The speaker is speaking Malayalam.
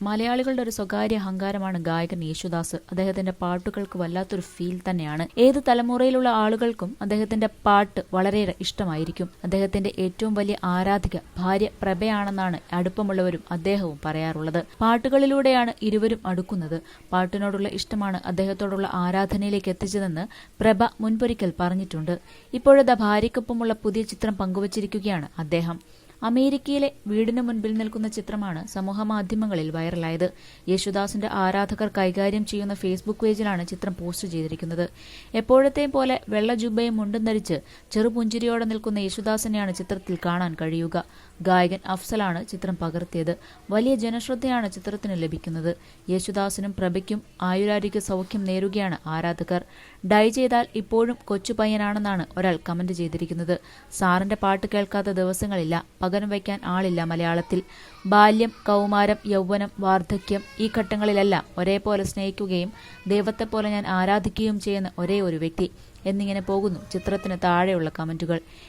മലയാളികളുടെ ഒരു സ്വകാര്യ അഹങ്കാരമാണ് ഗായകൻ യേശുദാസ്. അദ്ദേഹത്തിന്റെ പാട്ടുകൾക്ക് വല്ലാത്തൊരു ഫീൽ തന്നെയാണ്. ഏത് തലമുറയിലുള്ള ആളുകൾക്കും അദ്ദേഹത്തിന്റെ പാട്ട് വളരെയേറെ ഇഷ്ടമായിരിക്കും. അദ്ദേഹത്തിന്റെ ഏറ്റവും വലിയ ആരാധിക ഭാര്യ പ്രഭയാണെന്നാണ് അടുപ്പമുള്ളവരും അദ്ദേഹവും പറയാറുള്ളത്. പാട്ടുകളിലൂടെയാണ് ഇരുവരും അടുക്കുന്നത്. പാട്ടിനോടുള്ള ഇഷ്ടമാണ് അദ്ദേഹത്തോടുള്ള ആരാധനയിലേക്ക് എത്തിച്ചതെന്ന് പ്രഭ മുൻപൊരിക്കൽ പറഞ്ഞിട്ടുണ്ട്. ഇപ്പോഴത്തെ ഭാര്യയ്ക്കൊപ്പമുള്ള പുതിയ ചിത്രം പങ്കുവച്ചിരിക്കുകയാണ് അദ്ദേഹം. അമേരിക്കയിലെ വീടിന് മുൻപിൽ നിൽക്കുന്ന ചിത്രമാണ് സമൂഹമാധ്യമങ്ങളിൽ വൈറലായത്. യേശുദാസിന്റെ ആരാധകർ കൈകാര്യം ചെയ്യുന്ന ഫേസ്ബുക്ക് പേജിലാണ് ചിത്രം പോസ്റ്റ് ചെയ്തിരിക്കുന്നത്. എപ്പോഴത്തെയും പോലെ വെള്ള ജുബയും മുണ്ടും ധരിച്ച് ചെറുപുഞ്ചിരിയോടെ നിൽക്കുന്ന യേശുദാസിനെയാണ് ചിത്രത്തിൽ കാണാൻ കഴിയുക. ഗായകൻ അഫ്സലാണ് ചിത്രം പകർത്തിയത്. വലിയ ജനശ്രദ്ധയാണ് ചിത്രത്തിന് ലഭിക്കുന്നത്. യേശുദാസിനും പ്രഭയ്ക്കും ആയുരാരോഗ്യ സൗഖ്യം നേരുകയാണ് ആരാധകർ. ഡൈ ചെയ്താൽ ഇപ്പോഴും കൊച്ചു പയ്യനാണെന്നാണ് ഒരാൾ കമന്റ് ചെയ്തിരിക്കുന്നത്. സാറിന്റെ പാട്ട് കേൾക്കാത്ത ദിവസങ്ങളില്ല. പകരം വയ്ക്കാൻ ആളില്ല മലയാളത്തിൽ. ബാല്യം കൗമാരം യൗവനം വാർദ്ധക്യം ഈ ഘട്ടങ്ങളിലെല്ലാം ഒരേപോലെ സ്നേഹിക്കുകയും ദൈവത്തെപ്പോലെ ഞാൻ ആരാധിക്കുകയും ചെയ്യുന്ന ഒരേ ഒരു വ്യക്തി. എന്നിങ്ങനെ പോകുന്നു ചിത്രത്തിന് താഴെയുള്ള കമന്റുകൾ.